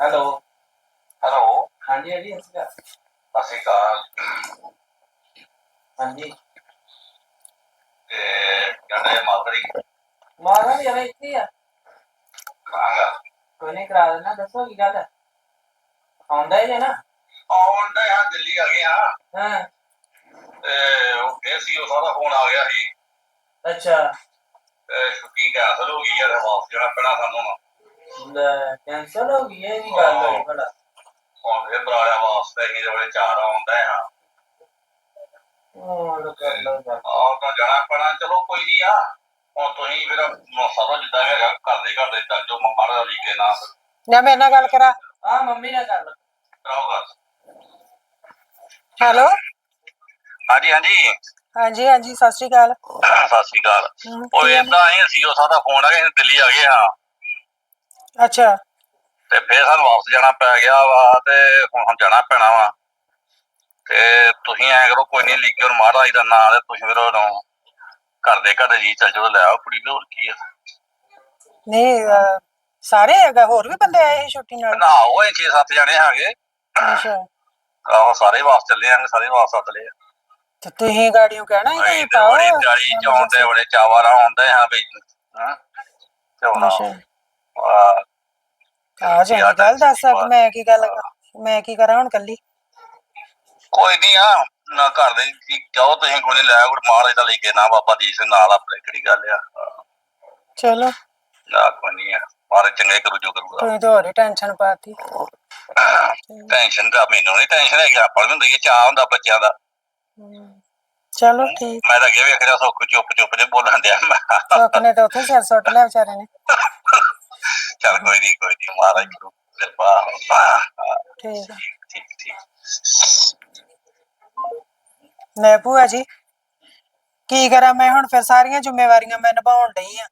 Hello. Hello. ਹਾਂਜੀ ਹਾਂਜੀ ਸਤਿ ਸ਼੍ਰੀ ਅਕਾਲ। ਸਤਿ ਸ਼੍ਰੀ ਅਕਾਲ। ਹਾਂਜੀ। ਤੇ ਕਹਿੰਦੇ ਮਾਤਰੀ ਮਾਰਾ ਵੀ ਜਰਾ ਇੱਥੇ ਹੀ ਆ। ਕਰਾਂਗਾ। ਕੋਈ ਨਹੀਂ ਕਰਾ ਦੇਣਾ ਦੱਸੋ ਕੀ ਗੱਲ ਹੈ? ਆਉਂਦਾ ਹੀ ਹੈ ਨਾ? ਆਉਣ ਦਾ ਹਾਂ ਦਿੱਲੀ ਆ ਗਏ ਹਾਂ। ਤੇ ਉਹ ਫੇਰ ਸੀ ਉਹ ਸਾਰਾ ਫੋਨ ਆ ਗਿਆ ਸੀ। ਅੱਛਾ। ਤੇ ਛੁੱਟੀ ਕੈਂਸਲ ਹੋ ਗਈ ਯਾਰ ਵਾਪਸ ਜਾਣਾ ਪੈਣਾ ਸਾਨੂੰ ਹੁਣ। ਲੈ ਕੈਂਸਲ ਹੋ ਗਈ ਇਹ ਕੀ ਗੱਲ ਹੋਈ ਭਲਾ। ਹੁਣ ਫੇਰ ਬਰਾੜਿਆ ਵਾਪਸ ਤੇ ਅਸੀਂ ਜਿਹੜੇ ਚਾਰ ਆਉਂਦਾ ਹਾਂ ਉਹ ਗੱਲ ਆਹ ਤਾਂ ਜਾਣਾ ਪੈਣਾ ਚਲੋ ਕੋਈ ਨਹੀਂ ਆ। ਹੁਣ ਤੁਸੀਂ ਫਿਰ ਸਾਰਾ ਜਿੱਦਾਂ ਹੈਗਾ ਕਰਦੇ ਕਰਦੇ ਚੱਲ ਜੋ ਮਾਰਾ ਦਾ ਲੀਕੇ ਨਾ ਜਾਂ ਮੇਰੇ ਨਾਲ ਗੱਲ ਕਰਾ। ਆ ਮੰਮੀ ਨਾਲ ਕਰ ਲਓ ਕਰਾਓਗਾ ਹੈਲੋ। ਹਾਂਜੀ ਹਾਂਜੀ। ਹਾਂਜੀ ਹਾਂਜੀ ਸਤਿ ਸ਼੍ਰੀ ਅਕਾਲ। ਸਤਿ ਸ਼੍ਰੀ ਅਕਾਲ। ਹਮ, ਉਹ ਕੀ ਹਾਲ? ਏਦਾਂ ਹੀ ਸੀ ਉਹ ਸਾਰਾ ਫੋਨ ਆ ਗਿਆ ਅਸੀਂ ਦਿੱਲੀ ਆ ਗਏ ਹਾਂ। ਅੱਛਾ। ਤੇ ਫੇਰ ਸਾਨੂੰ ਵਾਪਸ ਜਾਣਾ ਪੈ ਗਿਆ ਵਾ ਤੇ ਹੁਣ ਹੁਣ ਜਾਣਾ ਪੈਣਾ ਵਾ। ਤੇ ਤੁਸੀਂ ਐ ਕਰੋ ਕੋਈ ਨਹੀਂ ਲਿਖਿਓ ਮਹਾਰਾਜ ਦਾ ਨਾਮ ਤੇ ਤੁਸੀਂ ਫਿਰ ਉਹਨੂੰ ਘਰ ਦੇ ਘਰ ਜੀ ਚੱਲ ਜਾਓ ਲੈ ਆਓ ਕੁੜੀ ਤੇ ਹੋਰ ਕੀ ਆ। ਨਹੀਂ ਅਹ, ਸਾਰੇ ਹੈਗਾ ਹੋਰ ਵੀ ਬੰਦੇ ਆਏ ਸੀ ਛੁੱਟੀ ਨਾਲ? ਨਾ ਉਹ 6-7 ਜਣੇ ਹੈਗੇ। ਅੱਛਾ। ਆਹੋ ਸਾਰੇ ਵਾਪਸ ਚੱਲੇ ਆਂ ਸਾਰੇ ਵਾਪਸ ਆਤਲੇ ਆ। ਤੇ ਤੁਸੀਂ ਗਾੜੀਆਂ ਕਹਿਣਾ ਹੀ ਅਸੀਂ ਕਿ ਤੇ ਪਾਓ ਬੜੀ ਤਿਆਰੀ ਚ ਆਉਂਦੇ ਬੜੇ ਚਾਵਾਂ ਨਾਲ ਆਉਂਦੇ ਹਾਂ ਵੀ ਹਾਂ ਤੇ ਹੁਣ ਅੱਛਾ। ਆ ਚੰਗੀ ਗੱਲ ਦੱਸ ਸਕ ਮੈਂ ਕੀ ਗੱਲ ਮੈਂ ਕੀ ਕਰਾਂ ਹੁਣ ਕੱਲੀ ਕੋਈ ਨਹੀਂ ਆ ਨਾ ਘਰ ਦੇ ਕੀ ਜਾਓ ਤੁਸੀਂ ਕੋਈ ਲੈ ਆਓ ਮਹਾਰਾਜ ਦਾ ਲੈ ਕੇ ਨਾ ਬਾਬਾ ਦੀਪ ਸਿੰਘ ਨਾਲ ਆਪਣੇ ਕਿਹੜੀ ਗੱਲ ਆ? ਚਲੋ। ਨਾ ਕੋਈ ਨਹੀਂ ਆ ਮਹਾਰਾਜ ਚੰਗੇ ਕਰੂ ਜੋ ਕਰੂਗਾ। ਤੁਸੀਂ ਤਾਂ ਹੋਰ ਹੀ ਟੈਨਸ਼ਨ ਪਾਤੀ। ਟੈਨਸ਼ਨ ਦਾ ਮੈਨੂੰ ਨਹੀਂ ਟੈਨਸ਼ਨ ਹੈਗੀ ਆਪਾਂ ਨੂੰ ਹੁੰਦੀ ਹੈ ਚਾਹ ਹੁੰਦਾ ਬੱਚਿਆਂ ਦਾ। ਚਲੋ ਠੀਕ। ਮੈਂ ਤਾਂ ਅੱਗੇ ਵੇਖਿਆ ਸੁੱਖ ਚੁੱਪ ਚੁੱਪ ਜੇ ਬੋਲਣ ਮੈਂ ਸੁੱਖ ਨੇ ਤਾਂ ਉੱਥੇ ਸਿਰ ਸੁੱਟ ਲਿਆ ਵਿਚਾਰੇ ਨੇ। ਚੱਲ ਕੋਈ ਨਹੀਂ ਕੋਈ ਨਹੀਂ ਮਹਾਰਾਜ ਕਰੂ ਕਿਰਪਾ ਠੀਕ। ਠੀਕ ਠੀਕ। ਲੈ ਭੂਆ ਜੀ ਕੀ ਕਰਾਂ ਮੈਂ ਹੁਣ ਫਿਰ ਸਾਰੀਆਂ ਜ਼ਿੰਮੇਵਾਰੀਆਂ ਮੈਂ ਨਿਭਾਉਣ ਡਈ ਆ।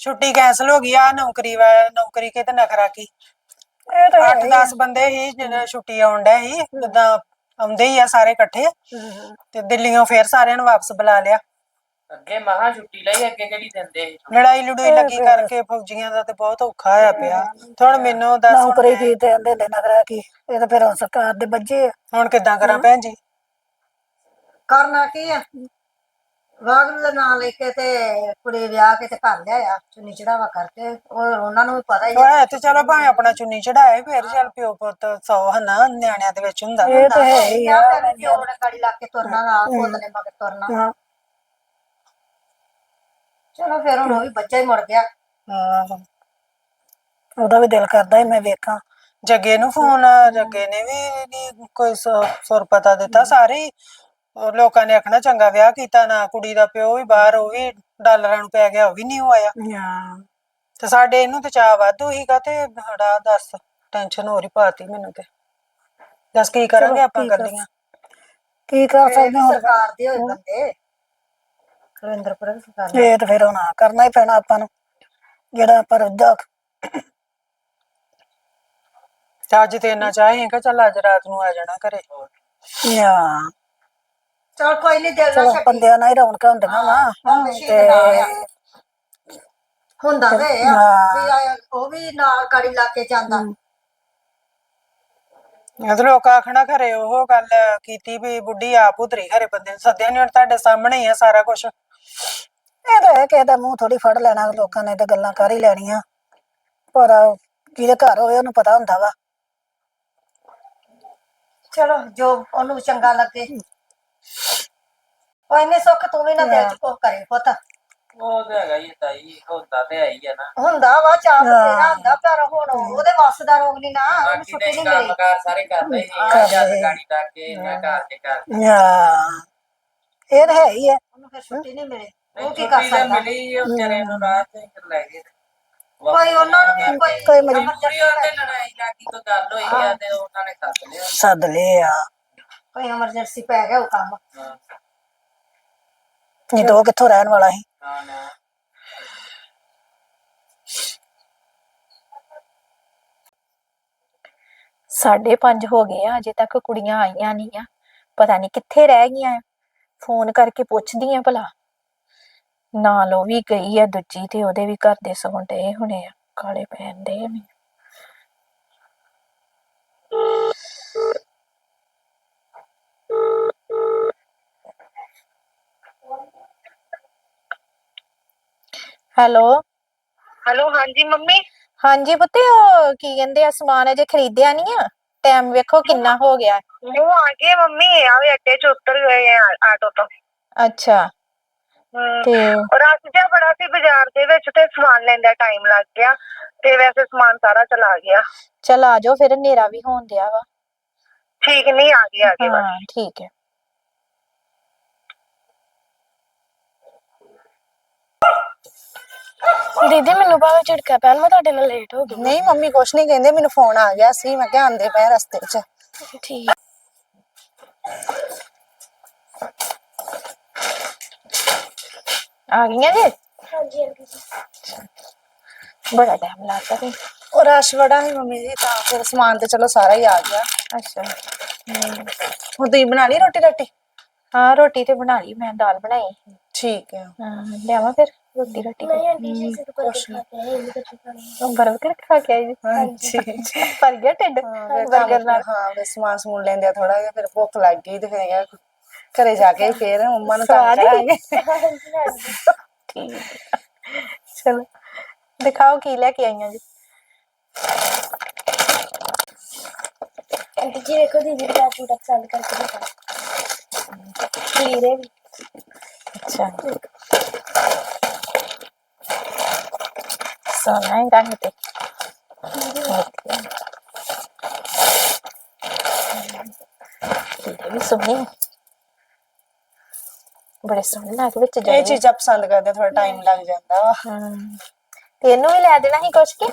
ਛੁੱਟੀ ਕੈਨਸਲ ਹੋ ਗਈ ਆ ਨੌਕਰੀ ਵਾ ਨੌਕਰੀ ਕੇ ਤੇ ਨਖਰਾ ਕੀ? ਇਹ ਤਾਂ ਅੱਠ 10 ਬੰਦੇ ਹੀ ਜਿਹੜੇ ਛੁੱਟੀ ਆਉਣ ਡਏ ਸੀ ਜਿੱਦਾਂ ਆਉਂਦੇ ਹੀ ਆ ਸਾਰੇ ਇਕੱਠੇ। ਤੇ ਦਿੱਲੀੋਂ ਫੇਰ ਸਾਰਿਆਂ ਨੂੰ ਵਾਪਸ ਬੁਲਾ ਲਿਆ। ਅੱਗੇ ਮਹਾ ਛੁੱਟੀ ਲਈ ਅੱਗੇ ਕਿਹੜੀ ਦਿੰਦੇ? ਲੜਾਈ ਲੜੂਈ ਲੱਗੀ ਕਰਕੇ ਫੌਜੀਆਂ ਦਾ ਤੇ ਬਹੁਤ ਔਖਾ ਹੋਇਆ ਪਿਆ। ਹੁਣ ਮੈਨੂੰ ਦੱਸ ਨੌਕਰੀ ਕੀ ਤੇ ਆਂਦੇ ਨੇ ਨਗਰਾ ਕੀ ਇਹ ਤਾਂ ਫਿਰ ਹੁਣ ਸਰਕਾਰ ਦੇ ਬੱਜੇ ਆ। ਹੁਣ ਕਿੱਦਾਂ ਕਰਾਂ ਭੈਣ ਜੀ? ਕਰਨਾ ਕੀ ਆ? ਵਾਗਰੂ ਦਾ ਨਾਂ ਲੈ ਕੇ ਤੇ ਕੁੜੀ ਵਿਆਹ ਕੇ ਤੇ ਘਰ ਲਿਆਇਆ ਚੁੰਨੀ ਚੜਾਵਾ ਕਰਕੇ। ਉਹ ਉਹਨਾਂ ਨੂੰ ਵੀ ਪਤਾ ਹੀ ਆ। ਉਹ ਤੇ ਚਲੋ ਭਾਵੇਂ ਆਪਣਾ ਚੁੰਨੀ ਚੜਾਏ ਫੇਰ ਚੱਲ ਪਿਓ ਪੁੱਤ ਸੌ ਹਨਾ ਨਿਆਣਿਆਂ ਦੇ ਵਿੱਚ ਹੁੰਦਾ ਇਹ ਤਾਂ ਹੈ ਹੀ ਆ। ਪਿਓ ਨੇ ਗਾੜੀ ਲਾ ਕੇ ਤੁਰਨਾ ਨਾਲ ਪੁੱਤ ਨੇ ਮਗਰ ਤੁਰਨਾ। ਹਾਂ। ਚਲੋ ਫਿਰ ਹੁਣ ਉਹ ਵੀ ਬੱਚਾ ਹੀ ਮੁੜ ਗਿਆ। ਆਹੋ। ਉਹਦਾ ਵੀ ਦਿਲ ਕਰਦਾ ਸੀ ਮੈਂ ਵੇਖਾਂ। ਜੱਗੇ ਨੂੰ ਫੋਨ ਜੱਗੇ ਨੇ ਵੀ ਨੀ ਕੋਈ ਸੁ- ਸੁਰ ਪਤਾ ਦਿੱਤਾ ਸਾਰੇ ਹੀ ਉਹ ਲੋਕਾਂ ਨੇ ਆਖਣਾ ਚੰਗਾ ਵਿਆਹ ਕੀਤਾ ਨਾ ਕੁੜੀ ਦਾ ਪਿਓ ਵੀ ਬਾਹਰ ਉਹ ਵੀ ਡਾਲਰਾਂ ਨੂੰ ਪੈ ਗਿਆ ਉਹ ਵੀ ਨਹੀਂ ਆਇਆ। ਹਾਂ। ਤੇ ਸਾਡੇ ਇਹਨੂੰ ਤੇ ਚਾਹ ਵਾਧੂ ਹੀਗਾ ਤੇ ਹੜਾ ਦੱਸ ਟੈਨਸ਼ਨ ਹੋ ਰਹੀ ਪਾਤੀ ਮੈਨੂੰ ਤੇ। ਦੱਸ ਕੀ ਕਰਾਂਗੇ ਆਪਾਂ ਕੀ ਕਰ- ਗੱਡੀਆਂ? ਕੀ ਕਰ ਸਕਦੇ ਹੁਣ? ਸਰਕਾਰ ਦੇ ਹੋਏ ਬੰਦੇ। ਰਵਿੰਦਰਪੁਰ ਵੀ ਸਰਕਾਰ ਦੇ। ਇਹ ਤਾਂ ਫਿਰ ਹੁਣ ਕਰਨਾ ਹੀ ਪੈਣਾ ਆਪਾਂ ਨੂੰ ਜਿਹੜਾ ਪਰ ਉਹਦਾ ਤੇ ਅੱਜ ਤੇ ਇੰਨਾ ਚਾਹੇਗਾ ਚੱਲ ਅੱਜ ਰਾਤ ਨੂੰ ਆ ਜਾਣਾ ਘਰੇ। ਹਾਂ ਚਲ ਕੋਈ ਨਹੀਂ ਦਿਲ ਨਾ ਚਲੋ ਛੱਡੀ। ਬੰਦਿਆਂ ਨਾਲ ਹੀ ਰੌਣਕਾਂ ਹੁੰਦੀਆਂ ਵਾ। ਹਾਂ ਮਸ਼ੀਨ ਨਾਲ ਆ। ਹੁੰਦਾ ਵੇ ਆ ਹਾਂ। ਵੀ ਆ- ਉਹ ਵੀ ਨਾਲ ਗਾੜੀ ਲਾ ਕੇ ਜਾਂਦਾ। ਇਹ ਤੇ ਲੋਕ ਆਖਣਾ ਘਰੇ ਉਹ ਗੱਲ ਕੀਤੀ ਵੀ ਬੁੱਢੀ ਆਪ ਉਧਰੀ ਘਰੇ ਬੰਦੇ ਨੂੰ ਸੱਦਿਆ ਨਹੀਂ ਹੁਣ ਤੁਹਾਡੇ ਸਾਹਮਣੇ ਹੀ ਆ ਸਾਰਾ ਕੁਝ ਇਹ ਤਾਂ ਹੈ ਕਿਸੇ ਦਾ ਮੂੰਹ ਥੋੜੀ ਫੜ ਲੈਣਾ ਲੋਕਾਂ ਨੇ ਤਾਂ ਗੱਲਾਂ ਕਰ ਹੀ ਲੈਣੀਆਂ। ਪਰ ਜਿਹਦੇ ਘਰ ਹੋਵੇ ਉਹਨੂੰ ਪਤਾ ਹੁੰਦਾ ਵਾ। ਚਲੋ ਜੋ ਉਹਨੂੰ ਚੰਗਾ ਲੱਗੇ। ਕੋਈ ਨਹੀਂ ਸੁੱਖ ਤੂੰ ਵੀ ਨਾ ਦਿਲ ਚ ਕਰੇ ਪੁੱਤ। ਉਹ ਤੇ ਹੈਗਾ ਹੀ ਆ ਤਾਈ ਹੁੰਦਾ ਤੇ ਹੈ ਹੀ ਆ ਨਾ। ਹੁੰਦਾ ਵਾ ਚਾਹ ਬਥੇਰਾ ਹੁੰਦਾ ਪਰ ਹੁਣ ਉਹਦੇ ਵੱਸ ਦਾ ਰੋਗ ਨਹੀਂ ਨਾ ਉਹਨੂੰ ਬਾਕੀ ਛੁੱਟੀ ਤੇ ਨਹੀਂ ਕੰਮ ਮਿਲੀ ਕਾਰ ਸਾਰੇ ਕਰਦੇ ਹੀ। ਆ ਕਰਦੇ ਜਦ ਹੀ। ਗਾੜੀ ਤੱਕ ਕੇ ਮੈਂ ਘਰ ਦੇ ਘਰ। ਹਾਂ। ਇਹ ਤਾਂ ਹੈ ਹੀ ਹੈ। ਉਹਨੂੰ ਫਿਰ ਛੁੱਟੀ ਨਹੀਂ ਮਿਲੀ। ਉਹ ਕੀ ਕਰ ਤਾਂ ਸਕਦਾ? ਮਿਲੀ ਉਹ ਵਿਚਾਰੇ ਨੂੰ ਰਾਤ ਤੇ ਫਿਰ ਲੈ ਗਏ। ਕੋਈ ਉਹਨਾਂ ਨੂੰ ਵੀ ਕੋਈ ਕੋਈ ਮਰੀ- ਮਜਬੂਰੀ ਉਹਦੇ ਲੜਾਈ ਲੱਗੀ ਕੋਈ ਗੱਲ ਹੋਈ ਆ ਤੇ ਉਹਨਾਂ ਨੇ ਸੱਦ ਲਿਆ। ਸੱਦ ਲਿਆ। ਕੋਈ ਐਮਰਜੈਂਸੀ ਪੈ ਗਿਆ ਉਹ ਕੰਮ। ਹਾਂ ਨਹੀਂ ਤਾਂ ਉਹ ਕਿੱਥੋਂ ਰਹਿਣ ਵਾਲਾ ਸੀ? ਨਾ ਨਾ। ਸਾਢੇ ਪੰਜ ਹੋ ਗਏ ਆ ਅਜੇ ਤੱਕ ਕੁੜੀਆਂ ਆਈਆਂ ਨਹੀਂ ਆ। ਪਤਾ ਨਹੀਂ ਕਿੱਥੇ ਰਹਿ ਗਈਆਂ ਆ। ਫੋਨ ਕਰਕੇ ਪੁੱਛਦੀ ਆ ਭਲਾ। ਨਾਲ ਉਹ ਵੀ ਗਈ ਆ ਦੂਜੀ ਤੇ ਉਹਦੇ ਵੀ ਘਰ ਦੇ ਸੌਣ ਡਏ ਹੋਣੇ ਆ ਕਾਲੇ ਪੈਣ ਦੇ ਆ ਮੈਨੂੰ ਹੈਲੋ। ਹੈਲੋ ਹਾਂਜੀ ਮੰਮੀ। ਹਾਂਜੀ ਪੁੱਤੇ ਉਹ ਕੀ ਕਹਿੰਦੇ ਆ ਸਮਾਨ ਅਜੇ ਖਰੀਦਿਆ ਨਹੀਂ ਆ? ਟਾਈਮ ਵੇਖੋ ਕਿੰਨਾ ਹੋ ਗਿਆ। ਉਹ ਆ ਗਏ ਮੰਮੀ ਆਵੇ ਅੱਡੇ ਚ ਉਤਰ ਗਏ ਆ ਆਟੋ ਤੋਂ ਅੱਛਾ ਹਮ, ਤੇ ਰਸ਼ ਜਿਹਾ ਬੜਾ ਸੀ ਬਾਜ਼ਾਰ ਦੇ ਵਿੱਚ ਤੇ ਸਮਾਨ ਲੈਣ ਦਾ ਟਾਈਮ ਲੱਗ ਗਿਆ ਤੇ ਵੈਸੇ ਸਮਾਨ ਸਾਰਾ ਚਲਾ ਗਿਆ ਚਲ ਆ ਜਾਓ ਫਿਰ ਹਨੇਰਾ ਵੀ ਹੋਣ ਦਿਆ ਵਾ ਠੀਕ ਨਹੀਂ ਆ ਗਏ ਆ ਗਏ ਬਸ ਹਾਂ ਠੀਕ ਹੈ ਦੀਦੀ ਮੈਨੂੰ ਭਾਵੇਂ ਝਿੜਕਾ ਪੈਣ ਮੈਂ ਤੁਹਾਡੇ ਨਾਲ ਲੇਟ ਹੋ ਗਈ ਨਹੀਂ ਮੰਮੀ ਕੁਛ ਨਹੀਂ ਕਹਿੰਦੇ ਮੈਨੂੰ ਫੋਨ ਆ ਗਿਆ ਸੀ ਮੈਂ ਕਿਹਾ ਆਂਦੇ ਪਏ ਰਸਤੇ 'ਚ ਠੀਕ ਆ ਗਈਆਂ ਜੀ ਹਾਂਜੀ ਆਂਟੀ ਜੀ ਬੜਾ ਟਾਈਮ ਲੱਗਦਾ ਤੇ ਰਸ਼ ਬੜਾ ਸੀ ਮੰਮੀ ਜੀ ਤਾਂ ਫਿਰ ਸਮਾਨ ਤੇ ਚਲੋ ਸਾਰਾ ਹੀ ਆ ਗਿਆ ਅੱਛਾ ਹੁਣ ਤੁਸੀਂ ਬਣਾ ਲਈ ਰੋਟੀ ਰਾਟੀ ਹਾਂ ਰੋਟੀ ਤੇ ਬਣਾ ਲਈ ਮੈਂ ਦਾਲ ਬਣਾਈ ਠੀਕ ਹੈ ਹਾਂ ਲਿਆਵਾਂ ਫਿਰ ਰੋਟੀ ਰਾਟੀ ਨਹੀਂ ਆਂਟੀ ਜੀ ਸਿਰ ਪਰ ਖਾ ਕੇ ਆਏ ਇਹ ਕੁਝ ਖਾਣੀ ਬਰਗਰ ਖਾ ਕੇ ਆਈ ਜੀ ਹਾਂਜੀ ਭਰ ਗਿਆ ਢਿੱਡ ਬਰਗਰ ਨਾਲ ਹਾਂ ਫਿਰ ਸਮਾਨ ਸਮੂਨ ਲੈਂਦੇ ਆ ਥੋੜਾ ਜਿਹਾ ਫਿਰ ਭੁੱਖ ਲੱਗ ਗਈ ਤੇ ਫਿਰ ਕਿਹਾ ਘਰੇ ਜਾ ਕੇ ਫੇਰ ਮੰਮਾ ਨੂੰ ਤੰਗ ਸਵਾਦ ਹੀ? ਕਰਾਂਗੇ ਠੀਕ ਹੈ। ਚਲੋ ਦਿਖਾਓ ਕੀ ਲੈ ਕੇ ਆਈਆਂ ਜੀ ਆਂਟੀ ਜੀ ਵੇਖੋ ਦੀਦੀ ਦਾ ਝੂਟਾ ਪਸੰਦ ਕਰਕੇ ਦਿਖਾ ਕਲੀਅਰ ਹੈ ਵੀ ਅੱਛਾ ਸੋਨਾ ਹੈ ਰੰਗ ਤੇ ਇਹ ਵੀ ਸੋਹਣੇ ਆ। ਬੜੇ ਸੋਹਣੇ ਲੱਗ ਵਿੱਚ ਇਹ ਜਿਹੜੇ ਚੀਜ਼ਾਂ ਪਸੰਦ ਕਰਦੇ ਥੋੜਾ ਟਾਈਮ ਲੱਗ ਜਾਂਦਾ ਵਾ ਹਾਂ ਤੇ ਇਹਨੂੰ ਵੀ ਲੈ ਦੇਣਾ ਸੀ ਕੁਛ ਕਿ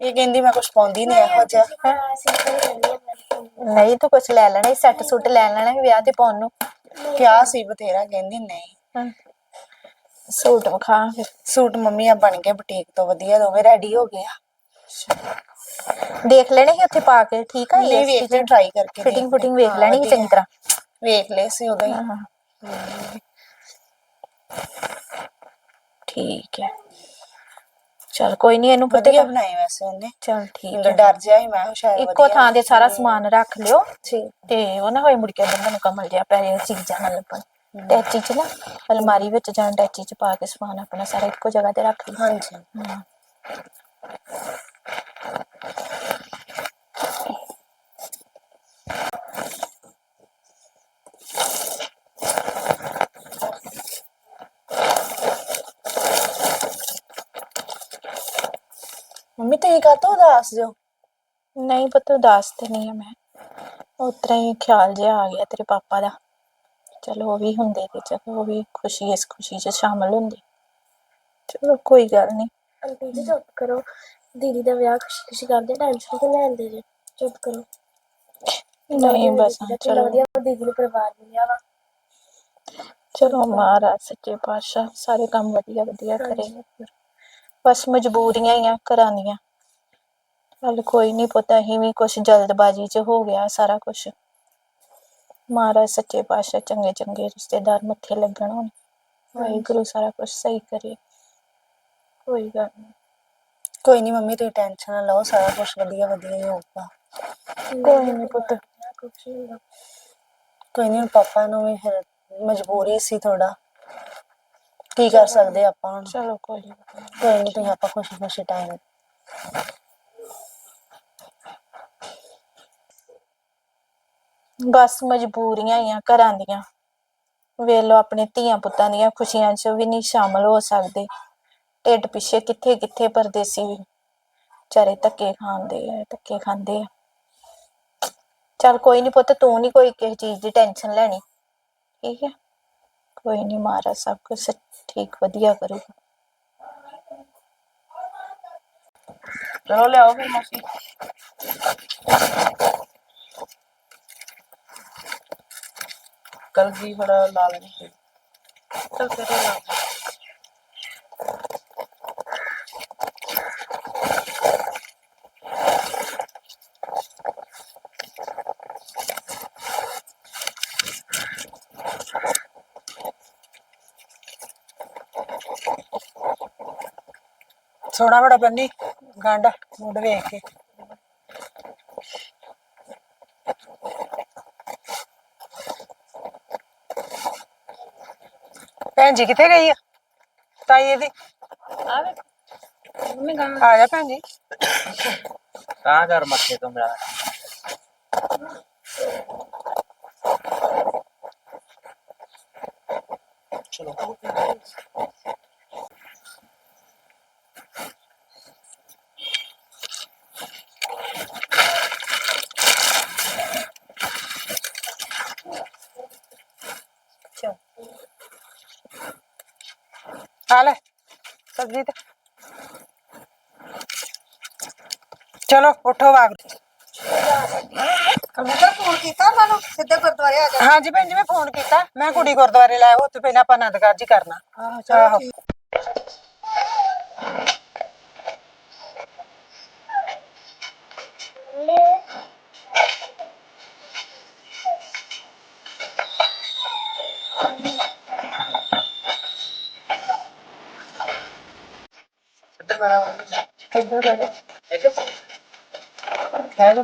ਇਹ ਕਹਿੰਦੀ ਮੈਂ ਕੁਝ ਪਾਉਂਦੀ ਨਹੀਂ ਇਹੋ ਜਿਹਾ ਹਾਂ ਸਿੰਪਲ ਕਰਨੀ ਹੈ ਮੈਂ ਨਹੀਂ ਤੂੰ ਕੁਛ ਲੈ ਲੈਣਾ ਸੈੱਟ ਸੁੱਟ ਲੈ ਲੈਣਾ ਸੀ ਵਿਆਹ ਤੇ ਪਾਉਣ ਨੂੰ ਕਿਹਾ ਸੀ ਬਥੇਰਾ ਕਹਿੰਦੀ ਨਹੀਂ ਹਾਂ। ਸੂਟ ਵਿਖਾ ਫਿਰ ਸੂਟ ਮੰਮੀ ਆ ਬਣ ਗਏ ਬੁਟੀਕ ਤੋਂ ਵਧੀਆ ਦੋਵੇਂ ਰੈਡੀ ਹੋ ਗਏ ਆ। ਦੇਖ ਲੈਣੇ ਸੀ ਉੱਥੇ ਪਾ ਕੇ ਠੀਕ ਆ ਨਹੀਂ ਵੇਖ ਲੈ ਟਰਾਈ ਕਰਕੇ ਫਿਟਿੰਗ ਦੇਖਦੇ ਫੁਟਿੰਗ ਵੇਖ ਹਾਂ, ਲੈਣੀ ਸੀ ਵਧੀਆ। ਚੰਗੀ ਤਰ੍ਹਾਂ। ਵੇਖ ਲਏ ਸੀ ਉਦੋਂ ਹੀ। ਹਾਂ ਠੀਕ ਹੈ। ਚਲ ਕੋਈ ਨਹੀਂ ਇਹਨੂੰ ਪਤਾ ਵਧੀਆ ਬਣਾਏ ਵੈਸੇ ਉਹਨੇ। ਚਲ ਠੀਕ ਮੈਨੂੰ ਹੈ। ਡਰ ਜਿਹਾ ਹੀ ਮੈਂ ਹੁਸ਼ਾਰ ਇੱਕੋ ਥਾਂ ਤੇ ਸਾਰਾ ਸਮਾਨ ਰੱਖ ਲਿਓ ਠੀਕ। ਤੇ ਉਹ ਨਾ ਹੋਏ ਮੁੜ ਕੇ ਬੰਦਾ ਨੂੰ ਕਮਲ ਜਿਹਾ ਪੈ ਜਾਏ ਚੀਜ਼ਾਂ ਨਾਲ ਲੱਭਣ। ਟੈਚੀ ਚ ਨਾ ਅਲਮਾਰੀ ਵਿੱਚ ਜਾਂ ਟੈਚੀ ਚ ਪਾ ਕੇ ਸਮਾਨ ਆਪਣਾ ਸਾਰਾ ਇੱਕੋ ਜਗ੍ਹਾ ਤੇ ਰੱਖ ਲਿਓ ਹਾਂਜੀ। ਹਾਂ। ਮੰਮੀ ਤੁਸੀਂ ਕਾਹਤੋਂ ਉਦਾਸ ਜੋ ਨਹੀਂ ਪਤਾ ਉਦਾਸ ਤੇ ਨਹੀਂ ਹੈ ਮੈਂ। ਉਤਰਾ ਹੀ ਖਿਆਲ ਜਿਹਾ ਆ ਗਿਆ ਤੇਰੇ ਪਾਪਾ ਦਾ। ਚਲੋ ਉਹ ਵੀ ਹੁੰਦੇ ਤੇ ਚਲੋ ਉਹ ਵੀ ਖੁਸ਼ੀ ਇਸ ਖੁਸ਼ੀ 'ਚ ਸ਼ਾਮਲ ਹੁੰਦੇ। ਚਲੋ ਕੋਈ ਗੱਲ ਨਹੀਂ ਆਂਟੀ ਜੀ ਚੁੱਪ ਕਰੋ। ਦੀਦੀ ਦਾ ਵਿਆਹ ਖੁਸ਼ੀ ਖੁਸ਼ੀ ਕਰਦੇ ਟੈਨਸ਼ਨ ਤੇ ਲੈਂਦੇ ਜੇ? ਚੁੱਪ ਕਰੋ। ਨਹੀਂ ਬਸ ਚਲੋ। ਵਧੀਆ ਦੀਦੀ ਨੂੰ ਪਰਿਵਾਰ ਮਿਲਿਆ ਵਾ। ਚਲੋ ਮਹਾਰਾਜ ਸੱਚੇ ਪਾਤਸ਼ਾਹ ਸਾਰੇ ਕੰਮ ਵਧੀਆ ਵਧੀਆ ਕਰੇ। ਬਸ ਮਜਬੂਰੀਆਂ ਹੀ ਆ ਘਰਾਂ ਦੀਆਂ। ਚੱਲ ਕੋਈ ਨਹੀਂ ਪਤਾ ਹੀ ਵੀ ਕੁਛ ਜਲਦਬਾਜ਼ੀ 'ਚ ਹੋ ਗਿਆ ਸਾਰਾ ਕੁਛ। ਮਹਾਰਾਜ ਸੱਚੇ ਪਾਤਸ਼ਾਹ ਚੰਗੇ ਚੰਗੇ ਰਿਸ਼ਤੇਦਾਰ ਮੱਥੇ ਲੱਗਣ ਹੁਣ ਵਾਹਿਗੁਰੂ ਸਾਰਾ ਕੁਛ ਸਹੀ ਕਰੇ ਕੋਈ ਗੱਲ ਨਹੀਂ ਕੋਈ ਨਹੀਂ ਮੰਮੀ ਤੁਸੀਂ ਟੈਨਸ਼ਨ ਨਾ ਲਓ ਸਾਰਾ ਕੁਝ ਵਧੀਆ ਵਧੀਆ ਹੀ ਹੋਊਗਾ ਕੋਈ ਨਹੀਂ ਪੁੱਤ ਕੁਛ ਨਹੀਂ ਹੁੰਦਾ ਕੋਈ ਨਹੀਂ ਪਾਪਾ ਨੂੰ ਵੀ ਫਿਰ ਮਜਬੂਰੀ ਸੀ ਥੋੜਾ ਕੀ ਕਰ ਸਕਦੇ ਆਪਾਂ ਹੁਣ ਚਲੋ ਕੋਈ ਨੀ। ਕੋਈ ਨਹੀਂ ਤੁਸੀਂ ਆਪਾਂ ਖੁਸ਼ੀ ਖੁਸ਼ੀ ਟਾਈਮ ਬਸ ਮਜਬੂਰੀਆਂ ਹੀ ਆ ਘਰਾਂ ਦੀਆਂ। ਵੇਖ ਲਓ ਆਪਣੇ ਧੀਆਂ ਪੁੱਤਾਂ ਦੀਆਂ ਖੁਸ਼ੀਆਂ 'ਚ ਵੀ ਨਹੀਂ ਸ਼ਾਮਲ ਹੋ ਸਕਦੇ। ਢਿੱਡ ਪਿੱਛੇ ਕਿੱਥੇ ਕਿੱਥੇ ਪਰਦੇਸੀ ਵੀ। ਚਾਰੇ ਧੱਕੇ ਖਾਂਦੇ ਆ, ਧੱਕੇ ਖਾਂਦੇ ਆ। ਚੱਲ ਕੋਈ ਨਹੀਂ ਪੁੱਤ, ਤੂੰ ਨਹੀਂ ਕੋਈ ਕਿਸੇ ਚੀਜ਼ ਦੀ ਟੈਨਸ਼ਨ ਲੈਣੀ। ਠੀਕ ਹੈ ਕੋਈ ਨਹੀਂ ਮਹਾਰਾਜ ਸਭ ਕੁਝ ਠੀਕ ਵਧੀਆ ਕਰੂਗਾ। ਚਲੋ ਲਿਆਓ ਫਿਰ ਮਾਸੀ। ਕਲ ਜੀ ਬੜਾ ਲਾ ਲੈਣੀ ਸੀ। ਚਲ ਫਿਰ ਬੜਾ ਬੰਨੀ ਗਾਂਡਾ ਮੁੰਡ ਵੇਖ ਕੇ। ਭੈਣ ਜੀ ਕਿੱਥੇ ਗਈ ਆ? ਤਾਈ ਇਹਦੀ। ਆ ਵੇ ਮੰਮੀ ਗਾਂ। ਆ ਜਾ ਭੈਣ ਜੀ। ਤਾਂ ਕਰ ਮੱਥੇ ਤੋਂ ਮੇਰਾ। ਆ ਲੈ ਸਬਜ਼ੀ ਤੇ। ਚਲੋ ਉਠੋ ਵਾਗ। ਕੰਪਿਊਟਰ ਫੋਨ ਕੀਤਾ ਉਹਨਾਂ ਨੂੰ ਸਿੱਧੇ ਗੁਰਦੁਆਰੇ ਆ ਜਾ। ਹਾਂਜੀ ਭੈਣ ਜੀ ਮੈਂ ਫੋਨ ਕੀਤਾ। ਮੈਂ ਕੁੜੀ ਗੁਰਦੁਆਰੇ ਲਾਇਆ ਉੱਥੇ ਪਹਿਲਾਂ ਆਪਾਂ ਆਨੰਦ ਕਾਰਜ ਹੀ ਕਰਨਾ। ਆਹੋ ਆਹੋ। ਚਲੋ ਠੀਕ। ਇੱਧਰ ਬਣਾ ਇੱਧਰ ਬੈਠੋ ਇੱਧਰ ਕਹਿ ਦੋ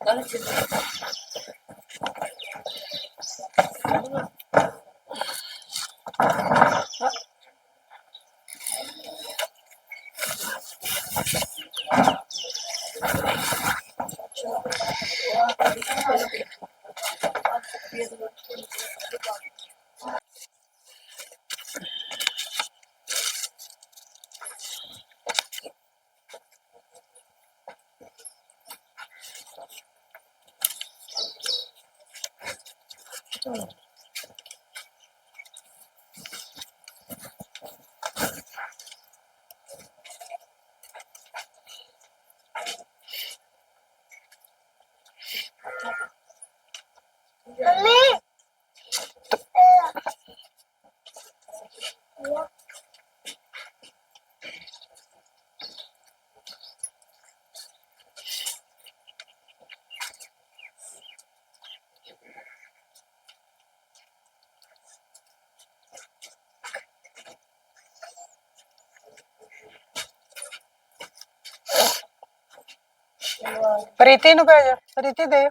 Gracias. চলো ਪ੍ਰੀਤੀ ਨੂੰ ਭੇਜ ਪ੍ਰੀਤੀ ਦੇ।